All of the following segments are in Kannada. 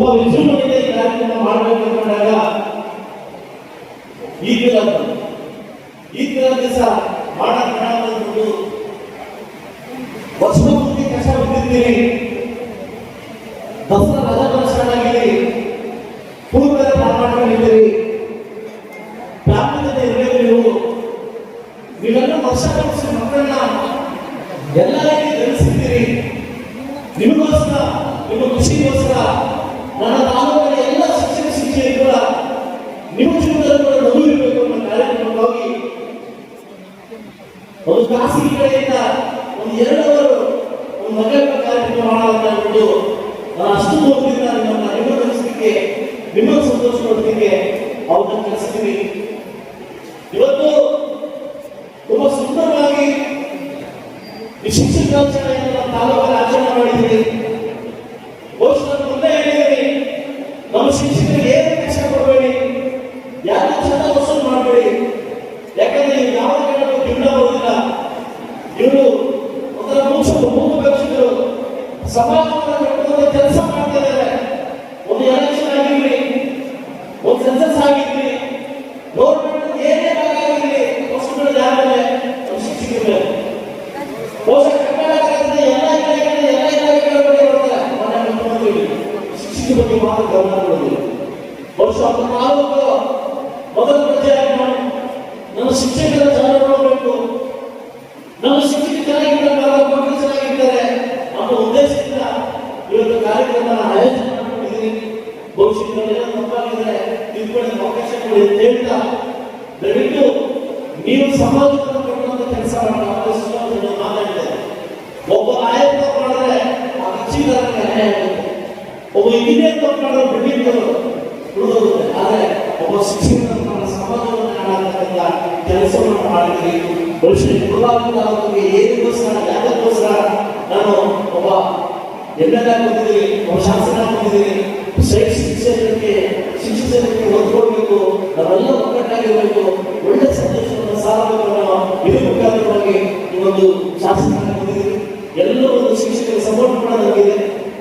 ತುಂಬಾ ವಿಜೃಂಭಣೆಯಿಂದ ಈ ಕಾರ್ಯಕ್ರಮ ಮಾಡಬೇಕು ಅಂದಾಗ ಈ ದಿನ ಬಂತು. ಈ ದಿನ ದಿವಸ ಮಾಡಕ್ ವರ್ಷ ಕಷ್ಟ ಬಿದ್ದಿರ್ತೀರಿ ದಸರಾ ರಜಾ ಆಗಿದೆ ಪೂರ್ವದ ಮಾಡ್ಕೊಂಡಿದ್ದೀರಿ ಪ್ರಾಮುಖ್ಯತೆ ಇರಬೇಕು ನೀವು ನೀವೆಲ್ಲ ವರ್ಷ ವರ್ಷ ಮಕ್ಕಳನ್ನ ಎಲ್ಲರಿಗೂ ತಿಳಿಸಿದ್ದೀರಿ ನಿಮಗೋಸ್ಕರ ಖಾಸಗಿ ಕಡೆಯಿಂದ ಒಂದು ಎರಡು ಅವರು ಒಂದು ಮಗಳ ಕಾರ್ಯಕ್ರಮ ಅಂದ್ಬಿಟ್ಟು ನಾನು ಅಷ್ಟು ಹೋಗ್ತಿದ್ದ ನಿಮ್ಮನ್ನ ನಿಮ್ಮ ಕಲಿಸಲಿಕ್ಕೆ ನಿಮ್ಮ ಸಂತೋಷ ಕೊಡಲಿಕ್ಕೆ ಅವ್ರನ್ನ ಕಲಿಸ್ತೀನಿ ಇವತ್ತು ತುಂಬ ಸುಂದರವಾಗಿ ದಿನಾಚರಣೆಯನ್ನು ನಮ್ಮ ತಾಲೂಕಲ್ಲಿ ಆಚರಣೆ ಮಾಡಿದ್ದೀವಿ ಬಗ್ಗೆ ಮಾತ್ರ ಗಮನ ಕೊಡಲಿಲ್ಲ ಬಹುಶಃ ತಾಲೂಕು ಮೊದಲ ಪ್ರಜೆಯಾಗಿ ನಾನು ನನ್ನ ಶಿಕ್ಷಕರ ಜನ ನೋಡಬೇಕು. ನನ್ನ ಶಿಕ್ಷಕ ಚೆನ್ನಾಗಿದ್ದಾರೆ ಮಕ್ಕಳು ಚೆನ್ನಾಗಿದ್ದಾರೆ ಅನ್ನೋ ಉದ್ದೇಶದಿಂದ ಇವತ್ತು ಕಾರ್ಯಕ್ರಮ ಆಯೋಜನೆ ಮಾಡಿದ್ದೀನಿ ಭವಿಷ್ಯದಲ್ಲಿ ಏನೋ ತಪ್ಪಾಗಿದ್ರೆ ತಿದ್ದುಕೊಳ್ಳಿ ಅವಕಾಶ ಕೊಡಿ ಅಂತ ಹೇಳ್ತಾ ದಯವಿಟ್ಟು ನೀವು ಸಮಾಜದ ಕಟ್ಟುವಂತ ಕೆಲಸ ಮಾಡಬೇಕು ಮಾತಾಡಿದೆ ಒಬ್ಬ ನಾಯಕ ಮಾಡಿದ್ರೆ ಆ ಆಗುತ್ತೆ. ಒಬ್ಬ ಇಂಜಿನಿಯರ್ ತಪ್ಪು ಮಾಡಿದ್ರೆ ಬಿಲ್ಡಿಂಗ್ ಆದರೆ ಒಬ್ಬ ಶಿಕ್ಷಕ ನಮ್ಮ ಸಮಾಜವನ್ನು ಕಾಣತಕ್ಕಂಥ ಕೆಲಸವನ್ನು ಮಾಡಿದ್ರಿ ಗುರುವಾರ ತಾಲೂಕಿಗೆ ಏನಿಗೋಸ್ಕರ ಯಾಕಕ್ಕೋಸ್ಕರ ನಾನು ಒಬ್ಬ ಎಂ ಎಲ್ ಬಂದಿದ್ದೀನಿ ಒಬ್ಬ ಶಾಸಕ ಬಂದಿದ್ದೀನಿ ಶೈಕ್ಷಣಿಕ ಕ್ಷೇತ್ರಕ್ಕೆ ಶಿಕ್ಷಕರಿಗೆ ಒತ್ತು ಕೊಡಬೇಕು, ನಾವೆಲ್ಲ ಒಗ್ಗಟ್ಟಾಗಿರಬೇಕು, ಒಳ್ಳೆ ಸಂದೇಶವನ್ನು ಸಾರಬೇಕು ಅನ್ನೋ ಇದು ಮುಖಾಂತರವಾಗಿ ಈ ಒಂದು ಶಾಸನ ಬಂದಿದ್ದೀನಿ ಎಲ್ಲ ಒಂದು ಶಿಕ್ಷಕರಿಗೆ ಸಪೋರ್ಟ್ ಕೂಡ ನನಗಿದೆ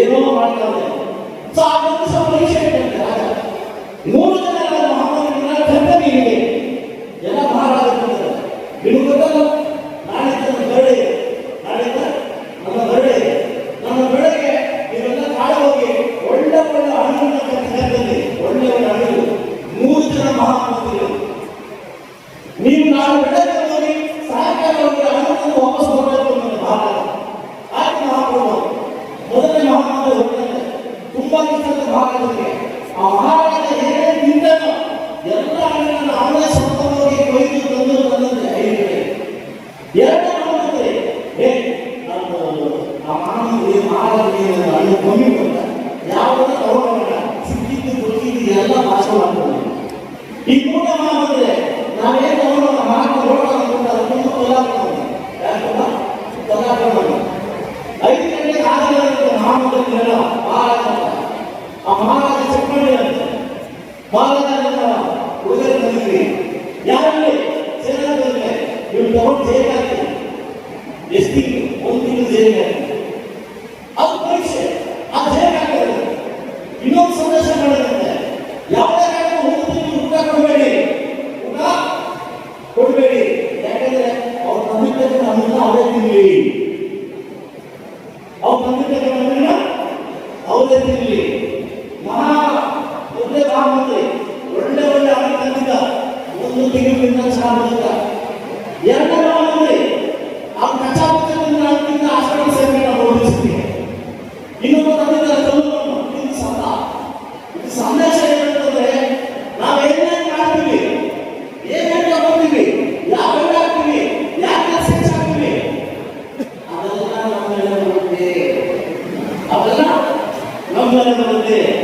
ಏನೋ ಮಾಡ್ತಾರೆ. ಸೊ ಆ ಒಂದು ಸ್ವಲ್ಪ ಆಗಿದೆ ಮಾಡಲಿದೆ ಅಲ್ಲಿ ಕಮ್ಮಿ ಯಾವುದೇ ತಗೊಂಡಿಲ್ಲ ಸಿಕ್ಕಿದ್ದು ಗೊತ್ತಿದ್ದು ಎಲ್ಲ ಭಾಷೆ ಮಾಡ್ತಾರೆ ಈ ಮೂಲ ಮಾಡಿದ್ರೆ ನಾವೇನು ತಗೊಂಡು ಮಾತು ಹೋಗೋಣ ಅಂತ ಅದಕ್ಕೊಂದು ಕೊಲಾಟ ಯಾಕಂದ್ರೆ ಕೊಲಾಟ ಮಾಡಿ ಐದು ಗಂಟೆಗೆ ಆಗಲ್ಲ ಮಾಮೂಲಿಲ್ಲ ಮಹಾರಾಜ ಆ ಮಹಾರಾಜ ಚಿಕ್ಕಮಣಿ ಅಂತ ಮಹಾರಾಜ ಉಳಿದ ಬಂದಿದ್ರಿ ಯಾರಲ್ಲಿ ಸೇರಿದ್ರೆ ನೀವು ತಗೊಂಡು ಜೈಲಾಗ್ತದೆ ಎಷ್ಟು ಒಂದು ತಿಂಗಳು ಜೈಲಾಗ್ತದೆ only pode manter.